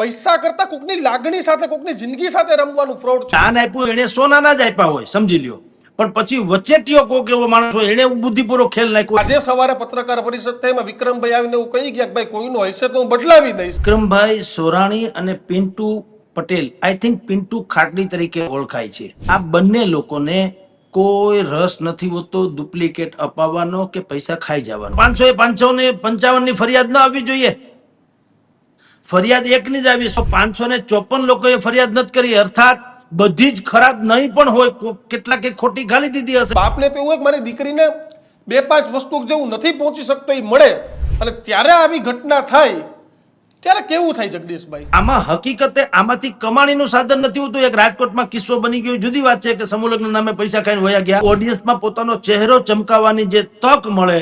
પૈસા કરતા કોકની લાગણી સાથે કોકની જિંદગી સાથે રમવાનું ફ્રોડ છે. દાન આપ્યું એને સોનાના જ આપ્યા હોય સમજી લ્યો. પણ પછી વચ્ચેટીઓ કોક એવો માણસ હોય એને બુદ્ધિપૂર્વક ખેલ નાખ્યો. આજે સવારે પત્રકાર પરિષદ થઈ એમાં વિક્રમભાઈ આવીને એવું કહી ગયા કે ભાઈ કોઈનું હશે તો હું બદલાવી દઈશ. વિક્રમભાઈ સોરાણી અને પિન્ટુ પટેલ આઈ થિંક પિન્ટુ ખાટડી તરીકે ઓળખાય છે. આ બંને લોકોને કોઈ રસ નથી હોતો ડુપ્લિકેટ અપાવવાનો કે પૈસા ખાઈ જવાનો. પાંચસો એ પાંચસો ને પંચાવનની ફરિયાદ ન આવવી જોઈએ. ફરિયાદ એકની જ આવી પાંચસો ને ચોપન લોકોએ ફરિયાદ નથી કરી. અર્થાત, બધી જ ખરાબ નહીં પણ હોય, કો- કેટલાક ખોટી ગાલી દીધી હશે. બાપને તો એવું મારી દીકરીને બે પાંચ વસ્તુ જેવું નથી પહોંચી શકતો એ મળે, અને ત્યારે આવી ઘટના થાય ત્યારે કેવું થાય જગદીશભાઈ? આમાં હકીકતે આમાંથી કમાણીનું સાધન નથી હોતું. એક રાજકોટમાં કિસ્સો બની ગયો. જુદી વાત છે કે સમૂહલગ્ન નામે પૈસા ખાઈને વયા ગયા. ઓડિયન્સમાં પોતાનો ચહેરો ચમકાવવાની જે તક મળે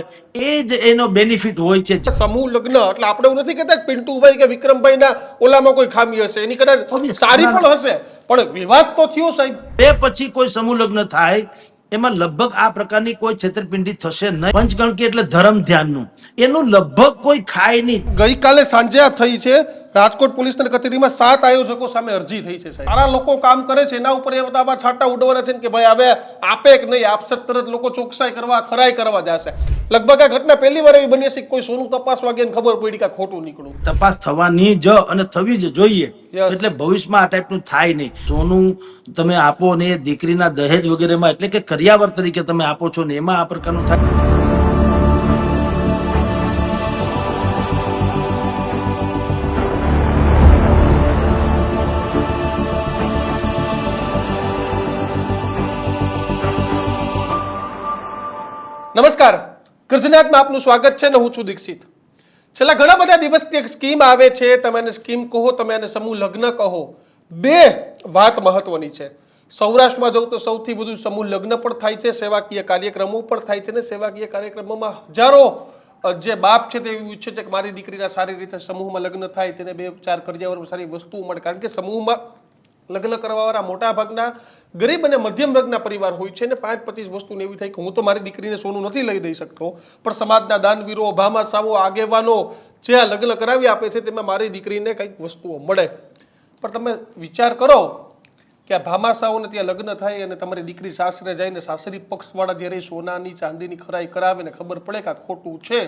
એ જ એનો બેનિફિટ હોય છે. સમૂહ લગ્ન એટલે આપણે એવું નથી કહેતા પિન્ટુભાઈ કે વિક્રમભાઈ ના ઓલામાં કોઈ ખામી હશે. એની કદાચ સારી પણ હશે. પણ વિવાદ તો થયો સાહેબ. એ પછી કોઈ સમૂહ લગ્ન થાય એમાં લગભગ આ પ્રકારની કોઈ છેતરપિંડી થશે નહીં. પંચગણકી એટલે ધર્મ ધ્યાનનું. એનું લગભગ કોઈ ખાય નહીં. ગઈકાલે સાંજે આ થઈ છે રાજકોટ પોલીસની કચેરીમાં સાત આયોજકો સામે અરજી થઈ છે સાહેબ. સારા લોકો કામ કરે છે એના ઉપર એ બધા છાટા ઉડવાના છે કે ભાઈ હવે આપે કે નહીં આપશે તરત લોકો ચોકસાઈ કરવા ખરાઈ કરવા જશે. લગભગ આ ઘટના પહેલી વાર એવી બની હશે કે કોઈ સોનું તપાસવા ગયા ખબર પડી કે ખોટું નીકળું તપાસ થવાની જ અને થવી જ જોઈએ. એટલે ભવિષ્યમાં આ ટાઈપનું થાય નહીં. સોનું તમે આપો ને દીકરીના દહેજ વગેરેમાં એટલે કે કરિયાવર તરીકે તમે આપો છો ને એમાં આ પ્રકારનું થાય. નમસ્કાર. ગર્જનાથમાં આપનું સ્વાગત છે ને હું છું દીક્ષિત. છેલ્લા ઘણા બધા દિવસથી એક સ્કીમ આવે છે. તમે એને સ્કીમ કહો, તમે એને સમૂહ લગ્ન કહો. બે વાત મહત્વની છે. સૌરાષ્ટ્રમાં જવું તો સૌથી વધુ સમૂહ લગ્ન પણ થાય છે, સેવાકીય કાર્યક્રમો પણ થાય છે ને સેવાકીય કાર્યક્રમોમાં હજારો જે બાપ છે તે એવું ઈચ્છે છે કે મારી દીકરીના સારી રીતે સમૂહમાં લગ્ન થાય, તેને બે ચાર કર્યાવર સારી વસ્તુઓ મળે. કારણ કે સમૂહમાં લગ્ન કરવાવાળા મોટા ભાગના ગરીબ અને મધ્યમ વર્ગના પરિવાર હોય છે ને પાંચ પચીસ વસ્તુને એવી થાય કે હું તો મારી દીકરીને સોનું નથી લઈ દઈ શકતો, પણ સમાજના દાનવીરો ભામા સાવો આગેવાનો જે આ લગ્ન કરાવી આપે છે તેમાં મારી દીકરીને કંઈક વસ્તુઓ મળે. પણ તમે વિચાર કરો કે આ ભામાસાઓને ત્યાં લગ્ન થાય અને તમારી દીકરી સાસરે જઈને સાસરી પક્ષવાળા જ્યારે સોનાની, ચાંદીની ખરાઈ કરાવે ને ખબર પડે કે આ ખોટું છે,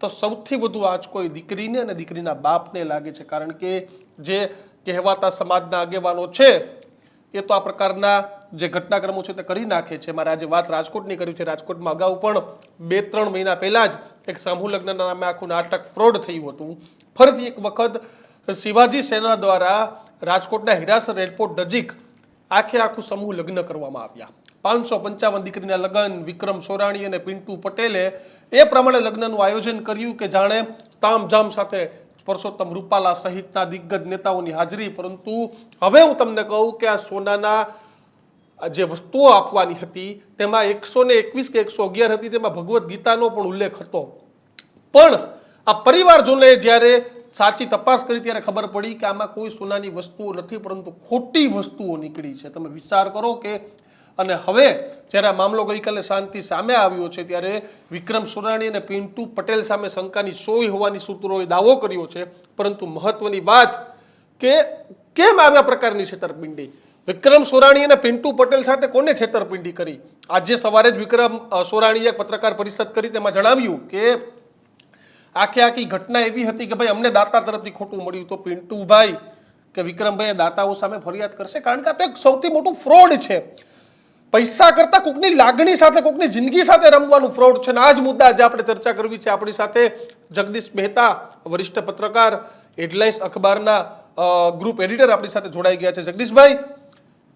તો સૌથી વધુ આજ કોઈ દીકરીને અને દીકરીના બાપને લાગે છે. કારણ કે જે કહેવાતા સમાજના આગેવાનો છે. એ તો આ પ્રકારના જે ઘટનાક્રમો છે તે કરી નાખે છે. મારે આજે વાત રાજકોટની કરી છે. રાજકોટમાં અગાઉ પણ બે ત્રણ મહિના પહેલા જ એક સમૂહ લગ્નના નામે આખું નાટક ફ્રોડ થયું હતું. ફરીથી એક વખત શિવાજી સેના દ્વારા રાજકોટના હિરાસર એરપોર્ટ નજીક આખે આખું સમૂહ લગ્ન કરવામાં આવ્યા. પાંચસો પંચાવન દીકરીના લગ્ન વિક્રમ સોરાણી અને પિન્ટુ પટેલે એ પ્રમાણે લગ્નનું આયોજન કર્યું કે જાણે તામઝામ સાથે પરસોત્તમ રૂપાલા સહિતના દિગ્ગજ નેતાઓની હાજરી. પરંતુ હવે હું તમને કહું કે આ સોનાના જે વસ્તુઓ આપવાની હતી, તેમાં એકસો ને એકવીસ કે એકસો અગિયાર હતી, તેમાં ભગવદ્ ગીતાનો પણ ઉલ્લેખ હતો. પણ આ પરિવારજોને જ્યારે સાચી તપાસ કરી, ત્યારે ખબર પડી કે આમાં કોઈ સોનાની વસ્તુઓ નથી, પરંતુ ખોટી વસ્તુઓ નીકળી છે. તમે વિચાર કરો કે અને હવે જ્યારે આ મામલો ગઈકાલે શાંતિ સામે આવ્યો છે, ત્યારે વિક્રમ સોરાણી અને પિન્ટુ પટેલ સામે શંકાની સોય હોવાની સૂત્રોએ દાવો કર્યો છે. પરંતુ મહત્વની વાત કે કેમ આવ્યા પ્રકારની છેતરપિંડી? વિક્રમ સોરાણી અને પિન્ટુ પટેલ સાથે કોને છેતરપિંડી કરી? આજે સવારે જ વિક્રમ સોરાણીએ પત્રકાર પરિષદ કરી, તેમાં જણાવ્યું કે આખે આખી ઘટના એવી હતી કે ભાઈ અમને દાતા તરફથી ખોટું મળ્યું. તો પિન્ટુભાઈ કે વિક્રમભાઈ દાતાઓ સામે ફરિયાદ કરશે? કારણ કે આ તો એક સૌથી મોટું ફ્રોડ છે. પૈસા કરતા કોકની લાગણી સાથે, કોકની જિંદગી સાથે રમવાનું ફ્રોડ છે ને આ જ મુદ્દા આજે આપણે ચર્ચા કરવી છે. આપણી સાથે જગદીશ મહેતા, વરિષ્ઠ પત્રકાર એડલાઇન્સ અખબારના ગ્રુપ એડિટર આપણી સાથે જોડાઈ ગયા છે. જગદીશભાઈ,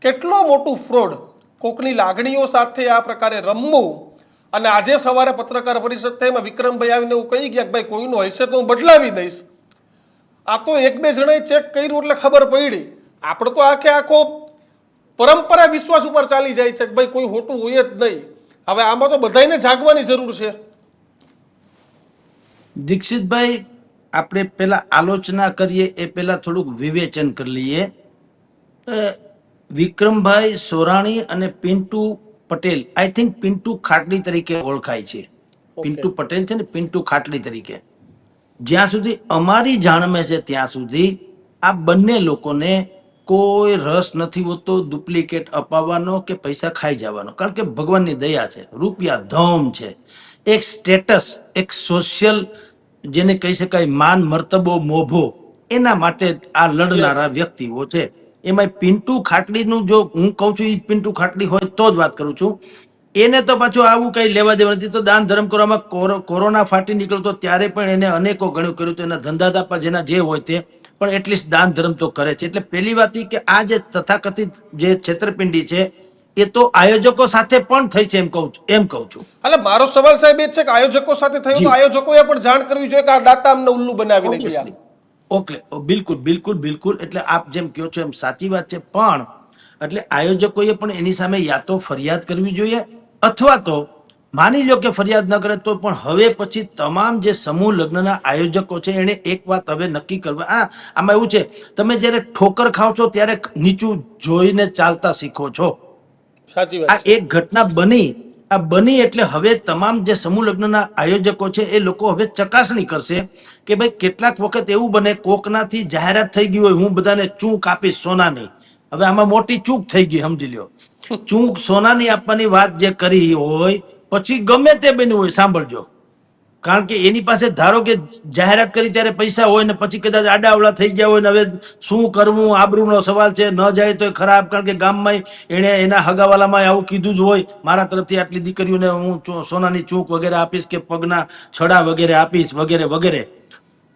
કેટલો મોટું ફ્રોડ કોકની લાગણીઓ સાથે આ પ્રકારે રમવું? અને આજે સવારે પત્રકાર પરિષદ થઈ વિક્રમભાઈ આવીને એવું કહી ગયા કે ભાઈ કોઈનું હશે તો હું બદલાવી દઈશ. આ તો એક બે જણાએ ચેક કર્યું એટલે ખબર પડી. આપણે તો આખે આખો પરંપરા વિશ્વાસ ઉપર ચાલી જાય છે કે ભાઈ કોઈ ખોટું હોય જ નહીં. હવે આમાં તો બધાયને જાગવાની જરૂર છે. દીક્ષિતભાઈ આપણે પેલા આલોચના કરીએ એ પેલા થોડુંક વિવેચન કરી લઈએ. વિક્રમભાઈ સોરાણી અને પિન્ટુ પટેલ આઈ થિંક પિન્ટુ ખાટલી તરીકે ઓળખાય છે. પિન્ટુ પટેલ છે ને પિન્ટુ ખાટલી તરીકે. જ્યાં સુધી અમારી જાણમે છે ત્યાં સુધી આ બંને લોકોને કોઈ રસ નથી હોતો ડુપ્લિકેટ અપાવવાનો કે પૈસા ખાઈ જવાનો. કારણ કે ભગવાનની દયા છે રૂપિયા ધમ છે. એક સ્ટેટસ એક સોશિયલ જેને કહી શકાય માન મર્તબો મોભો એના માટે આ લડનારા વ્યક્તિઓ છે. એમાં પિન્ટુ ખાટડીનું જો હું કહું છું એ પિન્ટુ ખાટડી હોય તો જ વાત કરું છું. એને તો પાછું આવું કઈ લેવા દેવા નથી. તો દાન ધર્મ કરવામાં કોરોના ફાટી નીકળતો ત્યારે પણ એને અનેકો ગણ્યું કર્યું હતું એના ધંધા દાપા જેના જે હોય તે પણ એટલીસ્ટ દાન ધર્મ તો કરે છે. એટલે પહેલી વાત કે આ જે તથાકથિત જે છેતરપિંડી છે એ તો આયોજકો સાથે પણ થઈ છે એમ કહું છું એમ કહું છું. એટલે મારો સવાલ સાહેબ એ છે કે આયોજકો સાથે થયું તો આયોજકોએ પણ જાણ કરવી જોઈએ કે આ દાતા અમને ઉલ્લુ બનાવીને ગયા. ઓકે બિલકુલ બિલકુલ બિલકુલ. એટલે આપ જેમ કહો છો એમ સાચી વાત છે. પણ એટલે આયોજકોએ પણ એની સામે યા તો ફરિયાદ કરવી જોઈએ અથવા તો માની લો કે ફરિયાદ ન કરે તો પણ હવે પછી તમામ જે સમૂહ લગ્નના આયોજકો છે એને એક વાત હવે નક્કી કરવા આ આમાં એવું છે તમે જ્યારે ઠોકર ખાઓ છો ત્યારે નીચું જોઈને ચાલતા શીખો છો. સાચી આ વાત એક ઘટના બની આ બની એટલે હવે તમામ જે સમૂહ લગ્નના આયોજકો છે એ લોકો હવે ચકાસણી કરશે કે ભાઈ કેટલાક વખત એવું બને કોકનાથી જાહેરાત થઈ ગઈ હોય હું બધાને ચૂક આપીશ સોનાની. હવે આમાં મોટી ચૂક થઈ ગઈ સમજી લ્યો. ચૂંક સોનાની આપવાની વાત જે કરી હોય પછી ગમે તે બન્યું હોય, સાંભળજો. કારણ કે એની પાસે ધારો કે જાહેરાત કરી ત્યારે પૈસા હોય ને પછી કદાચ આડાવડા થઈ ગયા હોય ને હવે શું કરવું, આબરૂનો સવાલ છે, ન જાય તો ખરાબ, કારણ કે ગામમાં એણે એના હગાવાલામાં આવું કીધું જ હોય. મારા તરફથી આટલી દીકરીઓને હું સોનાની ચૂક વગેરે આપીશ કે પગના છડા વગેરે આપીશ, વગેરે વગેરે.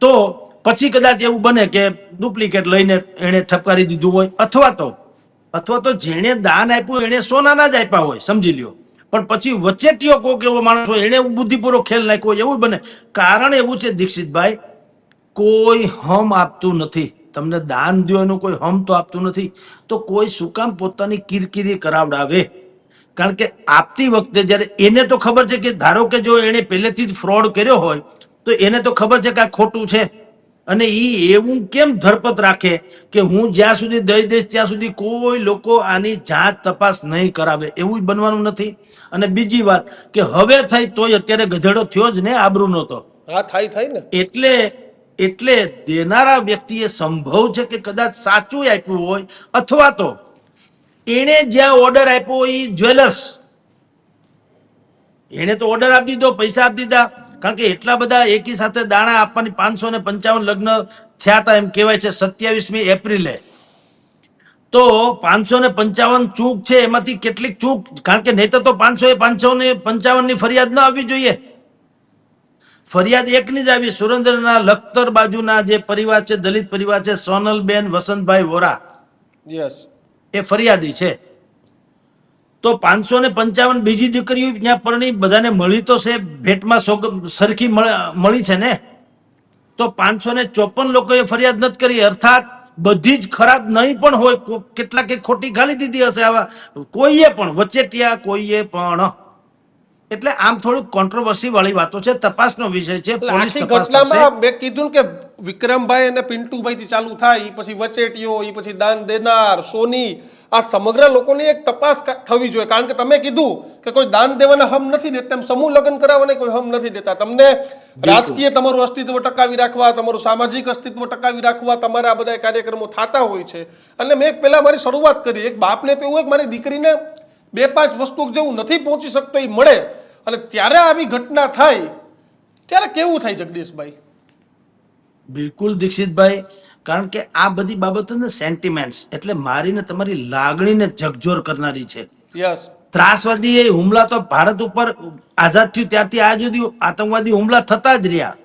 તો પછી કદાચ એવું બને કે ડુપ્લિકેટ લઈને એણે ઠપકારી દીધું હોય, અથવા તો અથવા તો જેણે દાન આપ્યું એણે સોનાના જ આપ્યા હોય, સમજી લ્યો. પણ પછી વચેટીયો કોક એવો માણસ હોય, એણે બુદ્ધિપૂર્વક ખેલ નાખ્યો એવું બને. કારણ એવું છે દીક્ષિતભાઈ, કોઈ હમ આપતું નથી. તમને દાન દો એનું કોઈ હમ તો આપતું નથી. તો કોઈ શું કામ પોતાની કિરકિરી કરાવડાવે? કારણ કે આપતી વખતે જ્યારે એને તો ખબર છે કે ધારો કે જો એણે પહેલેથી જ ફ્રોડ કર્યો હોય, તો એને તો ખબર છે કે આ ખોટું છે. અને એ એવું કેમ ધરપત રાખે કે હું જ્યાં સુધી દઈ દઈશ ત્યાં સુધી કોઈ લોકો આની જાત તપાસ નહીં કરાવે? એવું બનવાનું નથી. અને બીજી વાત કે હવે થઈ તોય અત્યારે ગધેડો થયો જ ને આબરૂનો તો હા થાય થાય ને. એટલે એટલે દેનારા વ્યક્તિએ સંભવ છે કે કદાચ સાચું આપ્યું હોય અથવા તો એણે જ્યાં ઓર્ડર આપ્યો હોય એ જ્વેલર્સ એણે તો ઓર્ડર આપી દીધો પૈસા આપી દીધા. કારણ કે એટલા બધા એકી સાથે દાણા આપવાની પાંચસો ને પંચાવન લગ્ન થયા હતા એમ કહેવાય છે સત્યાવીસમી એપ્રિલે. તો પાંચસો ને પંચાવન ચૂક છે એમાંથી કેટલીક ચૂક? કારણ કે નહીતર તો પાંચસો એ પાંચસો ને પંચાવનની ફરિયાદ ન આવવી જોઈએ. ફરિયાદ એકની જ આવી સુરેન્દ્રના લખતર બાજુના જે પરિવાર છે દલિત પરિવાર છે સોનલબેન વસંતભાઈ વોરા. યસ એ ફરિયાદી છે. તો પાંચસો ને પંચાવન બીજી દીકરીઓ ત્યાં પરણી બધાને મળી તો છે ભેટમાં સોગ સરખી મળી છે ને? તો પાંચસો ને ચોપન લોકોએ ફરિયાદ નથી કરી અર્થાત બધી જ ખરાબ નહીં પણ હોય કો- કેટલાકે ખોટી ગાલી દીધી હશે આવા. કોઈએ પણ વચેટિયા કોઈએ પણ. એટલે આમ થોડુંક કોન્ટ્રોવર્સી વાળી વાતો છે તપાસનો વિષય છે પોલીસ તપાસ મેં કીધું કે વિક્રમભાઈ અને પિન્ટુભાઈથી ચાલુ થાય એ પછી વચેટીઓ એ પછી દાન દેનાર સોની આ સમગ્ર લોકોની એક તપાસ થવી જોઈએ. કારણ કે તમે કીધું કે કોઈ દાન દેવાના હમ નથી દેતા એમ સમૂહ લગ્ન કરાવવાને કોઈ હમ નથી દેતા. તમને રાજકીય તમારું અસ્તિત્વ ટકાવી રાખવા તમારું સામાજિક અસ્તિત્વ ટકાવી રાખવા તમારા આ બધા કાર્યક્રમો થતા હોય છે. અને મેં પહેલા મારી શરૂઆત કરી એક બાપને તો એવું એક મારી દીકરીને બે પાંચ વસ્તુ જેવું નથી પહોંચી શકતો એ મળે. અને ત્યારે આવી ઘટના થાય ત્યારે કેવું થાય જગદીશભાઈ? બિલકુલ દીક્ષિતભાઈ કારણ કે આ બધી બાબતો ને સેન્ટિમેન્ટ્સ એટલે મારીને તમારી લાગણીને જગજોર કરનારી છે. યસ ત્રાસવાદી એ હુમલા તો ભારત ઉપર આઝાદ થયું ત્યારથી આ સુધી આતંકવાદી હુમલા થતા જ રહ્યા.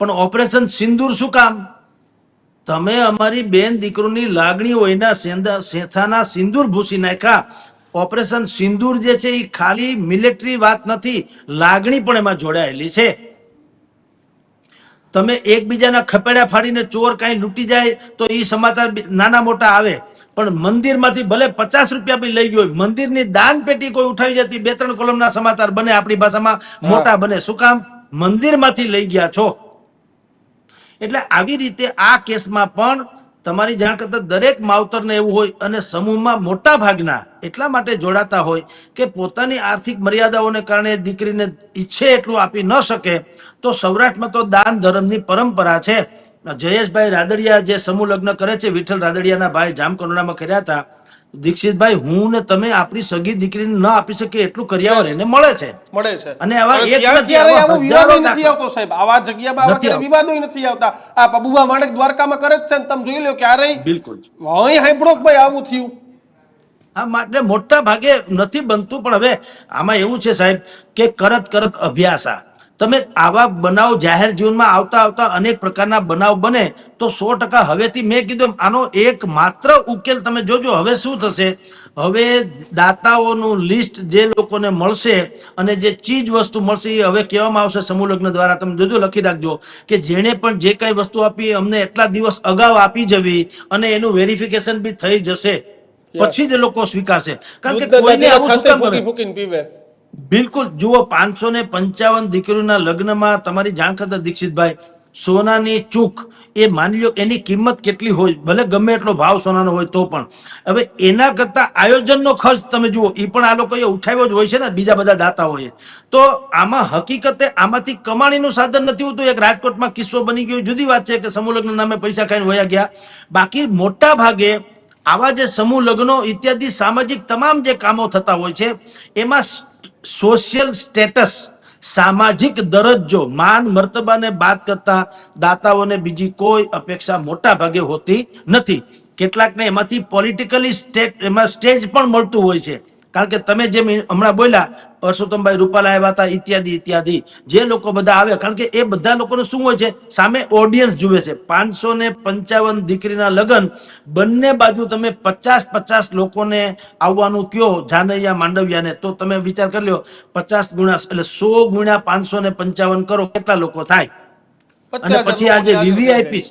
પણ ઓપરેશન સિંદૂર શું કામ? તમે અમારી બેન દીકરોની લાગણી હોયના સેથાના સિંદૂર ભૂસી નાખ્યા. ઓપરેશન સિંદૂર જે છે એ ખાલી મિલિટરી વાત નથી લાગણી પણ એમાં જોડાયેલી છે. તમે એકબીજાના ખપેડા ફાડીને ચોર કાંઈ લૂંટી જાય તો એ સમાચાર નાના મોટા આવે. પણ મંદિરમાંથી ભલે પચાસ રૂપિયા બી લઈ ગયો મંદિરની દાન પેટી કોઈ ઉઠાવી જતી બે ત્રણ કોલમના સમાચાર બને આપણી ભાષામાં મોટા બને. શું કામ? મંદિરમાંથી લઈ ગયા છો. એટલે આવી રીતે આ કેસમાં પણ તમારી જાણ કરતા દરેક માવતરને એવું હોય અને સમૂહમાં મોટા ભાગના એટલા માટે જોડાતા હોય કે પોતાની આર્થિક મર્યાદાઓને કારણે દીકરીને ઈચ્છે એટલું આપી ન શકે, તો સૌરાષ્ટ્રમાં તો દાન ધર્મની પરંપરા છે. જયેશભાઈ રાદડિયા જે સમૂહ લગ્ન કરે છે, વિઠ્ઠલ રાદડિયાના ભાઈ જામકરોડામાં કર્યા હતા દીક્ષિતભાઈ હું ને તમે આપણી સગી દીકરીને ન આપી શકીએ એટલું કરિયાવર એને મળે છે. મળે છે. અને આવા એક નથી, વિવાદ નથી આવતો સાહેબ. આવા જગ્યામાં આવા વિવાદો નથી આવતા. આ પબુભા માણેક દ્વારકામાં કરે જ છે તમે જોઈ લો ક્યારેય. બિલકુલ. અહીં હાઈબ્રોક ભાઈ આવું થયું. આ માટે મોટા ભાગે નથી બનતું પણ હવે આમાં એવું છે સાહેબ કે કરત કરત અભ્યાસ. આ તમે આવા બનાવ જાહેર જીવનમાં આવતા આવતા અનેક પ્રકારના બનાવ બને તો સો ટકા હવેથી મેં કીધું આનો એક માત્ર ઉકેલ તમે જોજો હવે શું થશે? હવે દાતાઓનું લિસ્ટ જે લોકોને મળશે અને જે ચીજ વસ્તુ મળશે એ હવે કહેવામાં આવશે સમૂહ લગ્ન દ્વારા. તમે જોજો લખી રાખજો કે જેણે પણ જે કઈ વસ્તુ આપી અમને એટલા દિવસ અગાઉ આપી જવી અને એનું વેરિફિકેશન બી થઈ જશે. પછી જ એ લોકો સ્વીકારશે. કારણ કે કોઈને આવું શું કામ કરે? બિલકુલ, જુઓ, પાંચસો ને પંચાવન દીકરીઓના લગ્નમાં તમારી જાણ કરતા દીક્ષિતભાઈ, સોનાની ચૂક, એ માની લો એની કિંમત કેટલી હોય, ભલે ગમે એટલો ભાવ સોનાનો હોય તો પણ. હવે એના કરતા આયોજનનો ખર્ચ તમે જુઓ એ પણ આ લોકોએ ઉઠાવ્યો જ હોય છે ને, બીજા બધા દાતાઓએ. તો આમાં હકીકતે આમાંથી કમાણીનું સાધન નથી હોતું, એક રાજકોટમાં કિસ્સો બની ગયો, જુદી વાત છે કે સમૂહ લગ્ન નામે પૈસા ખાઈને વયા ગયા. બાકી મોટા ભાગે આવા જે સમૂહ લગ્નો, ઇત્યાદિ સામાજિક તમામ જે કામો થતા હોય છે, એમાં સોશિયલ સ્ટેટસ સામાજિક દરજ્જો, માન મર્તબાને બાદ કરતા દાતાઓને બીજી કોઈ અપેક્ષા મોટા ભાગે હોતી નથી. કેટલાકને એમાંથી પોલિટિકલી સ્ટેટ એમાં સ્ટેજ પણ મળતું હોય છે. કારણ કે તમે જેમ હમણાં બોલ્યા પરસોત્તમભાઈ રૂપાલા આવ્યા હતા ઇત્યાદિ ઇત્યાદિ. જે લોકો બધા આવે કારણ કે એ બધા લોકોનું શું હોય છે? સામે ઓડિયન્સ જુએ છે. પાંચસો ને પંચાવન દીકરીના લગ્ન બંને બાજુ તમે પચાસ પચાસ લોકોને આવવાનું કયો? જાનૈયા માંડવિયાને. તો તમે વિચાર કરી લો પચાસ ગુણ્યા એટલે સો ગુણ્યા પાંચસો ને પંચાવન કરો કેટલા લોકો થાય? અને પછી આજે વીવીઆઈપી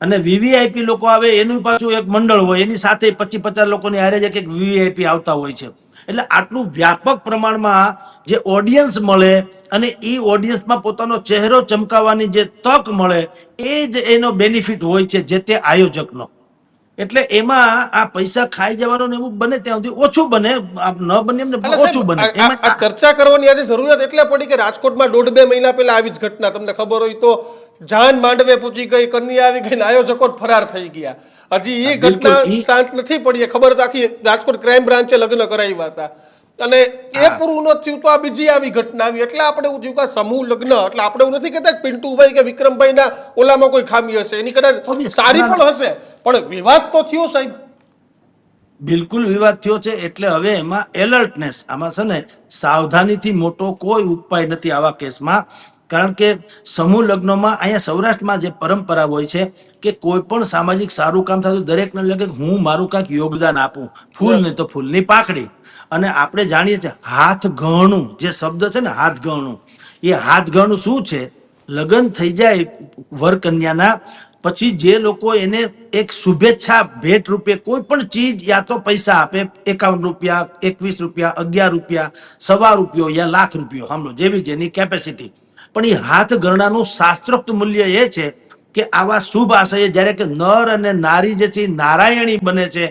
અને વીવીઆઈપી લોકો આવે એનું પાછું એક મંડળ હોય એની સાથે પચીસ પચાસ લોકોની હારે જ એક વીવીઆઈપી આવતા હોય છે. એટલે આટલું વ્યાપક પ્રમાણમાં જે ઓડિયન્સ મળે અને એ ઓડિયન્સમાં પોતાનો ચહેરો ચમકાવવાની જે તક મળે, એ જ એનો બેનિફિટ હોય છે જે તે આયોજકનો. એટલે એમાં આ પૈસા ખાઈ જવાનો ને એવું બને ત્યાં સુધી ઓછું બને ન બને એમને ઓછું બને. એમાં ચર્ચા કરવાની આજે જરૂરિયાત એટલે પડી કે રાજકોટમાં દોઢ બે મહિના પહેલા આવી જ ઘટના. તમને ખબર હોય તો જાન માંડવે પૂછી ગઈ કન્યા આવી ગઈ આયોજકો ફરાર થઈ ગયા. હજી એ ઘટના શાંત નથી પડી. ખબર આખી રાજકોટ ક્રાઇમ બ્રાન્ચે લગ્ન કરાવ્યા હતા. અને એ પૂરું ન થયું તો આ બીજી આવી ઘટના આવી. એટલે આપણે એવું થયું કે સમૂહ લગ્ન એટલે આપણે એવું નથી કહેતા પિન્ટુભાઈ કે વિક્રમભાઈ ના ઓલામાં કોઈ ખામી હશે. એની કદાચ સારી પણ હશે. પણ વિવાદ તો થયો સાહેબ. બિલકુલ વિવાદ થયો છે એટલે હવે એમાં એલર્ટનેસ આમાં છે ને સાવધાનીથી મોટો કોઈ ઉપાય નથી આવા કેસમાં. કારણ કે સમૂહ લગ્નમાં અહીંયા સૌરાષ્ટ્રમાં જે પરંપરા હોય છે કે કોઈ પણ સામાજિક સારું કામ થતું દરેકને લાગે હું મારું કાંઈક યોગદાન આપું. ફૂલ નહીં તો ફૂલની પાકડી અને આપણે જાણીએ છીએ હાથ ગણું, જે શબ્દ છે ને, હાથ ગણું. એ હાથ ગણું શું છે? લગ્ન થઈ જાય વર કન્યાના પછી જે લોકો એને એક શુભેચ્છા ભેટ રૂપે કોઈ પણ ચીજ યા તો પૈસા આપે, એકાવન રૂપિયા, એકવીસ રૂપિયા, અગિયાર રૂપિયા, સવા રૂપિયો યા લાખ રૂપિયો, સાંભળો, જેવી જેની કેપેસિટી પણ એ હાથ ગણનાનું શાસ્ત્રોક્ત મૂલ્ય એ છે કે આવા શુભ આશય જ્યારે કે નર અને નારી જે છે નારાયણી બને છે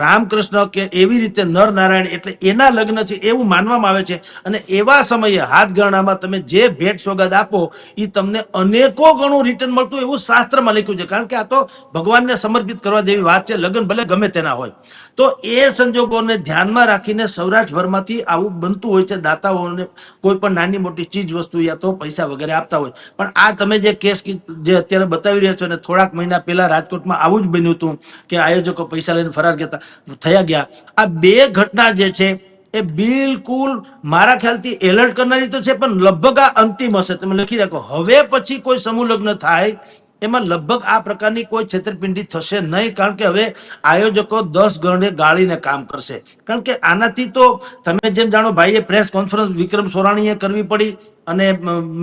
રામકૃષ્ણ કે એવી રીતે નર નારાયણ એટલે એના લગ્ન છે એવું માનવામાં આવે છે. અને એવા સમયે હાથ ગણનામાં તમે જે ભેટ સોગાદ આપો એ તમને અનેકો ગણું રિટર્ન મળતું એવું શાસ્ત્રમાં લખ્યું છે. કારણ કે આ તો ભગવાનને સમર્પિત કરવા જેવી વાત છે. લગ્ન ભલે ગમે તેના હોય. તો એ સંજોગોને ધ્યાનમાં રાખીને સૌરાષ્ટ્રભરમાંથી આવું બનતું હોય છે, દાતાઓને કોઈ પણ નાની મોટી ચીજ વસ્તુ યા તો પૈસા વગેરે આપતા હોય. પણ આ તમે જે કેસ જે અત્યારે બતાવી રહ્યા છો ને થોડાક મહિના પહેલા રાજકોટમાં આવું જ બન્યું હતું કે આયોજકો પૈસા લઈને ફરાર ગયા થયા ગયા. આ બે ઘટના જે છે એ બિલકુલ મારા ખ્યાલથી એલર્ટ કરનારી તો છે, પણ લગભગ આ અંતિમ હશે. તમે લખી રાખો. હવે પછી કોઈ સમૂહ લગ્ન થાય એમાં લગભગ આ પ્રકારની કોઈ છેતરપિંડી થશે નહીં, કારણ કે હવે આયોજકો દસ ગણે ગાળીને કામ કરશે. કારણ કે આનાથી તો તમે જેમ જાણો ભાઈએ પ્રેસ કોન્ફરન્સ વિક્રમ સોરાણીએ કરવી પડી. અને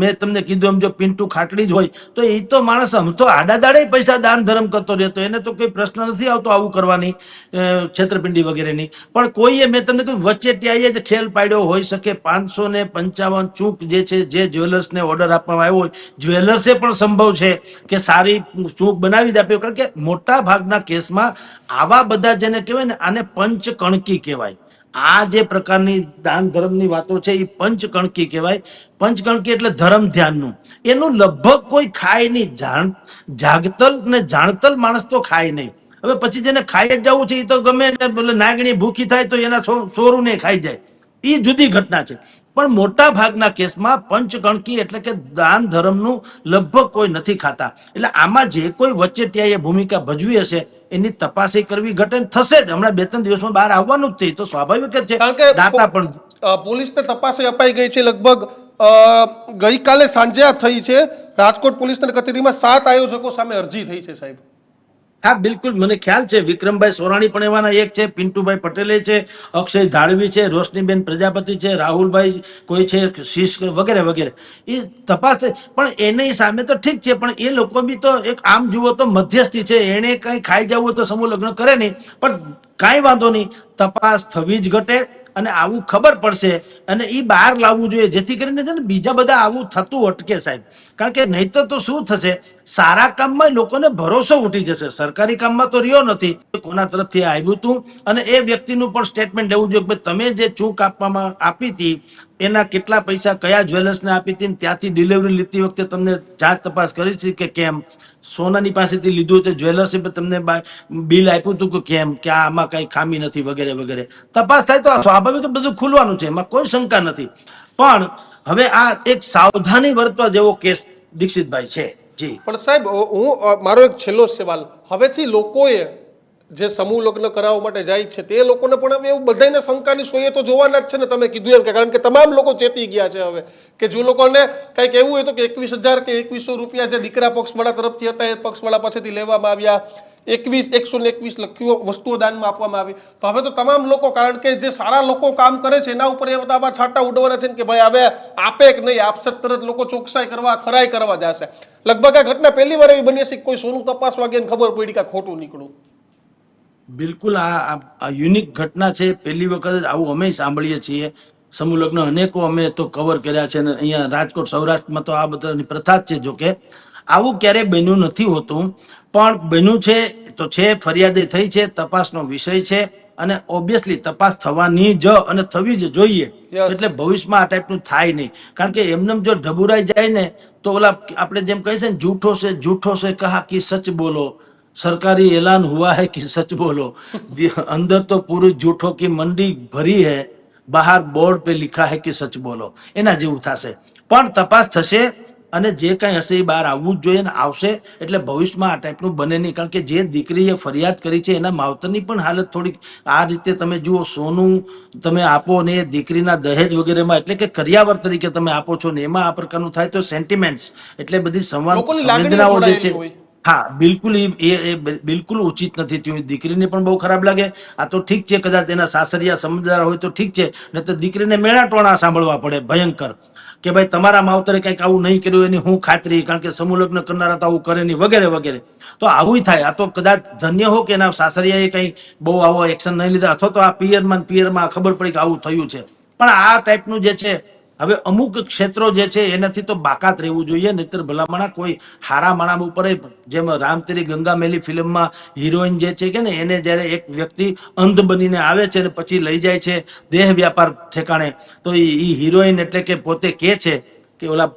મેં તમને કીધું એમ જો પિન્ટુ ખાટડી જ હોય, તો એ તો માણસ આમ તો આડા દાડે પૈસા દાન ધર્મ કરતો રહેતો, એને તો કોઈ પ્રશ્ન નથી આવતો આવું કરવાની છેતરપિંડી વગેરેની. પણ કોઈએ, મેં તમને કહ્યું વચેટિયાએ જ ખેલ પાડ્યો હોઈ શકે, પાંચસો ને પંચાવન ચૂક જે છે, જે જ્વેલર્સને ઓર્ડર આપવામાં આવ્યો હોય જ્વેલર્સે પણ સંભવ છે કે સારી ચૂક બનાવી જ આપ્યો. કારણ કે મોટા ભાગના કેસમાં આવા બધા જેને કહેવાય ને, આને પંચકણકી કહેવાય. આ જે પ્રકારની દાન ધર્મની વાતો છે એ પંચકણકી કહેવાય. પંચકણકી એટલે ધર્મ ધ્યાનનું. એનું લગભગ કોઈ ખાય નહીં. જાણ, જાગતલ ને જાણતલ માણસ તો ખાય નહીં. હવે પછી જેને ખાઈ જ જવું છે એ તો ગમે બોલે નાગણી ભૂખી થાય તો એના સોરું ને ખાઈ જાય. એ જુદી ઘટના છે. પણ મોટા ભાગના કેસમાં પંચકણકી એટલે કે દાન ધર્મનું લગભગ કોઈ નથી ખાતા. એટલે આમાં જે કોઈ વચ્ચેટિયાએ ભૂમિકા ભજવી હશે એની તપાસી કરવી ઘટે થશે જ. હમણાં બે ત્રણ દિવસમાં બહાર આવવાનું જ છે તો સ્વાભાવિક જ છે. દાતા પણ પોલીસને તપાસ અપાઈ ગઈ છે લગભગ ગઈકાલે સાંજે થઈ છે. રાજકોટ પોલીસની કચેરીમાં સાત આયોજકો સામે અરજી થઈ છે સાહેબ. હા, બિલકુલ, મને ખ્યાલ છે. વિક્રમભાઈ સોરાણી પણ એવાના એક છે, પિન્ટુભાઈ પટેલે છે, અક્ષય ધાડવી છે, રોશનીબેન પ્રજાપતિ છે, રાહુલભાઈ કોઈ છે શીશ વગેરે વગેરે. એ તપાસ. પણ એની સામે તો ઠીક છે, પણ એ લોકો બી તો એક આમ જુઓ તો મધ્યસ્થી છે. એને કંઈ ખાઈ જવું તો સમૂહ લગ્ન કરે નહીં, પણ કાંઈ વાંધો નહીં. તપાસ થવી જ ઘટે અને આવું ખબર પડશે અને એ બહાર લાવવું જોઈએ. જેથી કરીને છે ને બીજા બધા આવું થતું અટકે સાહેબ. કારણ કે નહીતર તો શું થશે? સારા કામમાં લોકોને ભરોસો ઉઠી જશે. સરકારી કામમાં તો રહ્યો નથી. કોના તરફથી આવ્યું હતું અને એ વ્યક્તિનું પણ સ્ટેટમેન્ટ લેવું જોઈએ કે તમે જે ચૂક આપવામાં આપી હતી, એના કેટલા પૈસા, કયા જ્વેલર્સને આપી હતી ત્યાંથી ડિલિવરી લીધી વખતે તમને જાત તપાસ કરી છે કે કેમ? સોનાની પાસેથી લીધું હતું જ્વેલર્સે તમને બિલ આપ્યું હતું કે કેમ? કે આમાં કંઈ ખામી નથી વગેરે વગેરે. તપાસ થાય તો સ્વાભાવિક બધું ખુલવાનું છે. એમાં કોઈ શંકા નથી. પણ હવે આ એક સાવધાની વર્તવા જેવો કેસ દીક્ષિતભાઈ છે. જી. પણ સાહેબ હું મારો એક છેલ્લો સવાલ. હવેથી લોકોએ જે સમૂહ લગ્ન કરાવવા માટે જાય છે, તે લોકોને પણ હવે એવું બધાને શંકાની સોયે તો જોવાના જ છે ને, તમે કીધું એમ કે, કારણ કે તમામ લોકો ચેતી ગયા છે હવે. કે જો લોકોને કંઈક એવું હોય તો કે એકવીસ હજાર કે એકવીસો રૂપિયા જે દીકરા પક્ષવાળા તરફથી હતા, એ પક્ષવાળા પાસેથી લેવામાં આવ્યા. એકવીસ, એકસો ને એકવીસ લખ્યું વસ્તુઓ દાનમાં આપવામાં આવી. તો હવે તો તમામ લોકો, કારણ કે જે સારા લોકો કામ કરે છે, એના ઉપર એ બધા આવા છાંટા ઉડવાના છે કે ભાઈ હવે આપે કે નહીં આપશે તરત લોકો ચોકસાઈ કરવા, ખરાઈ કરવા જશે. લગભગ આ ઘટના પહેલી વાર એવી બની હશે કોઈ સોનું તપાસવા ગયા ખબર પડી કે ખોટું નીકળ્યું. બિલકુલ, આ યુનિક ઘટના છે. પહેલી વખત આવું અમે સાંભળીએ છીએ. સમૂહ લગ્ન અનેકો અમે તો કવર કર્યા છે અને અહીંયા રાજકોટ સૌરાષ્ટ્રમાં તો આ બધાની પ્રથા જ છે. જોકે આવું ક્યારેય બન્યું નથી હોતું પણ બન્યું છે તો છે ફરિયાદે થઈ છે તપાસનો વિષય છે અને ઓબ્વિયસલી તપાસ થવાની જ અને થવી જ જોઈએ. એટલે ભવિષ્યમાં આ ટાઈપનું થાય નહીં. કારણ કે એમને જો ઢબુરાઈ જાય ને તો ઓલા આપણે જેમ કહીએ છીએ ને જૂઠો છે જૂઠો છે કહા કે સચ બોલો. સરકારી એલાન હુઆ હૈ કે સચ બોલો. અંદર તો પૂરું જૂઠો કે મંડી ભરી હે બહાર બોર્ડ પે લિખા હૈ કે સચ બોલો. એના જેવું થશે. પણ તપાસ થશે અને જે કાંઈ હશે એ બહાર આવવું જ જોઈએ ને આવશે એટલે ભવિષ્યમાં આ ટાઈપનું બને નહીં કારણ કે જે દીકરીએ ફરિયાદ કરી છે એના માવતરની પણ હાલત થોડીક આ રીતે તમે જુઓ સોનું તમે આપો ને એ દીકરીના દહેજ વગેરેમાં એટલે કે કરિયાવર તરીકે તમે આપો છો ને એમાં આ પ્રકારનું થાય તો સેન્ટિમેન્ટ્સ એટલે બધી સંવાદ સંવેદનાઓ જે છે. હા, બિલકુલ એ બિલકુલ ઉચિત નથી. થયું દીકરીને પણ બહુ ખરાબ લાગે. આ તો ઠીક છે કદાચ એના સાસરિયા સમજદાર હોય તો ઠીક છે નહીં તો દીકરીને મેળા ટોણા સાંભળવા પડે ભયંકર. કે ભાઈ, તમારા માવતરે કંઈક આવું નહીં કર્યું એની હું ખાતરી, કારણ કે સમૂહ કરનારા તો આવું કરે નહીં, વગેરે વગેરે. તો આવું થાય. આ તો કદાચ ધન્ય હો કે એના સાસરિયાએ કંઈ બહુ આવો એક્શન નહીં લીધા. અથવા તો આ પિયરમાં પિયરમાં ખબર પડી કે આવું થયું છે. પણ આ ટાઈપનું જે છે હવે અમુક ક્ષેત્રો જે છે, એનાથી તો બાકાત રહેવું જોઈએ, નહીતર ભલામણા કોઈ હારા માણા ઉપર જેમ રામતેરી ગંગા મેલી ફિલ્મમાં હિરોઈન જે છે કે ને, એને જ્યારે એક વ્યક્તિ અંધ બનીને આવે છે અને પછી લઈ જાય છે દેહ વ્યાપાર ઠેકાણે, તો એ હિરોઈન એટલે કે પોતે કે છે કે ઓલા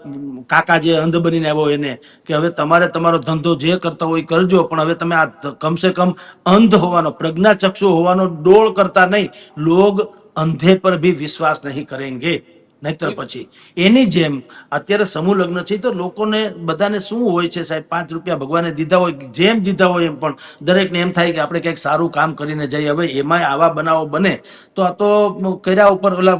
કાકા જે અંધ બનીને આવ્યો એને, કે હવે તમારે તમારો ધંધો જે કરતા હોય કરજો, પણ હવે તમે આ કમસે કમ અંધ હોવાનો, પ્રજ્ઞાચક્ષુ હોવાનો ડોળ કરતા નહીં. લોગ અંધે પર ભી વિશ્વાસ નહીં કરેંગે. નહીતર પછી. એની જેમ અત્યારે સમૂહ લગ્ન છે તો લોકોને બધાને શું હોય છે સાહેબ? પાંચ રૂપિયા ભગવાને દીધા હોય જેમ દીધા હોય એમ પણ દરેકને એમ થાય કે આપણે કંઈક સારું કામ કરીને જઈએ. હવે એમાંય આવા બનાવો બને તો આ તો કર્યા ઉપર ઓલા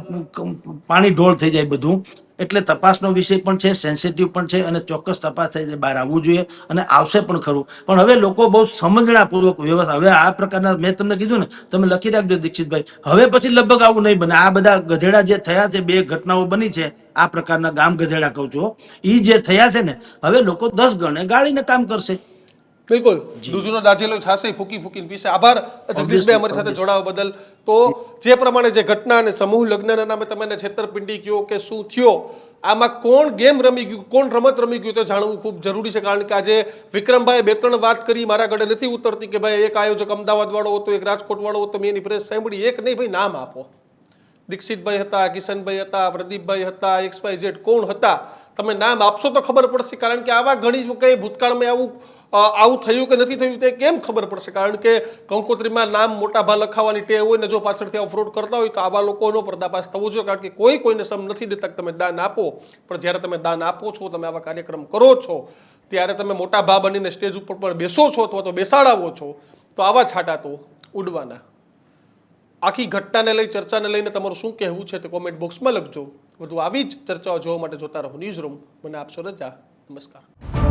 પાણી ઢોળ થઈ જાય બધું. એટલે તપાસનો વિષય પણ છે સેન્સિટિવ પણ છે અને ચોક્કસ તપાસ થઈ બહાર આવવું જોઈએ અને આવશે પણ ખરું. પણ હવે લોકો બહુ સમજણાપૂર્વક વ્યવસ્થા, હવે આ પ્રકારના મેં તમને કીધું ને, તમે લખી રાખજો દીક્ષિતભાઈ. હવે પછી લગભગ આવું નહીં બને. આ બધા ગધેડા જે થયા છે, બે ઘટનાઓ બની છે, આ પ્રકારના ગામ ગધેડા કહું છું એ જે થયા છે ને, હવે લોકો દસ ગણે ગાળીને કામ કરશે. બિલકુલ. દૂધનો દાજેલો છાશે ફૂકી ફૂકીને પીશે. આભાર. જગદીશભાઈ અમારી સાથે જોડાવા બદલ. તો જે પ્રમાણે જે ઘટના અને સમૂહ લગ્નના નામે તમે છેતરપિંડી કયો કે શું થયો આમાં કોણ ગેમ રમી ગયું કોણ રમત રમી ગયું તે જાણવું ખૂબ જરૂરી છે. કારણ કે આજે વિક્રમભાઈ બે ત્રણ વાત કરી મારા ગળે નથી ઉતરતી કે ભાઈ એક આયોજક અમદાવાદ વાળો હતો એક રાજકોટ વાળો હતો મેં એની પ્રેસ સાંભળી. એક નહીં ભાઈ નામ આપો. દીક્ષિતભાઈ હતા કિશનભાઈ હતા પ્રદીપભાઈ હતા એક્સ વાય ઝેડ કોણ હતા? તમે નામ આપશો તો ખબર પડશે, કારણ કે આવા ઘણી જ વખતે ભૂતકાળમાં આવું આવું થયું કે નથી થયું તે કેમ ખબર પડશે? કારણ કે કંકોત્રીમાં નામ મોટા ભા લખાવવાની ટેવ હોય ને જો પાછળથી આવું કરતા હોય તો આવા લોકોનો પર્દાફાશ થવો જોઈએ, કારણ કે કોઈ કોઈને સમ નથી દેતા તમે દાન આપો. પણ જ્યારે તમે દાન આપો છો, તમે આવા કાર્યક્રમ કરો છો, ત્યારે તમે મોટા ભા બનીને સ્ટેજ ઉપર પણ બેસો છો અથવા તો બેસાડાવો છો, તો આવા છાંટા તો ઉડવાના. આખી ઘટનાને લઈ, ચર્ચાને લઈને તમારું શું કહેવું છે તે કોમેન્ટ બોક્સમાં લખજો. વધુ આવી જ ચર્ચાઓ જોવા માટે જોતા રહો. ન્યૂઝ રૂમ મને આપશો રજા. નમસ્કાર.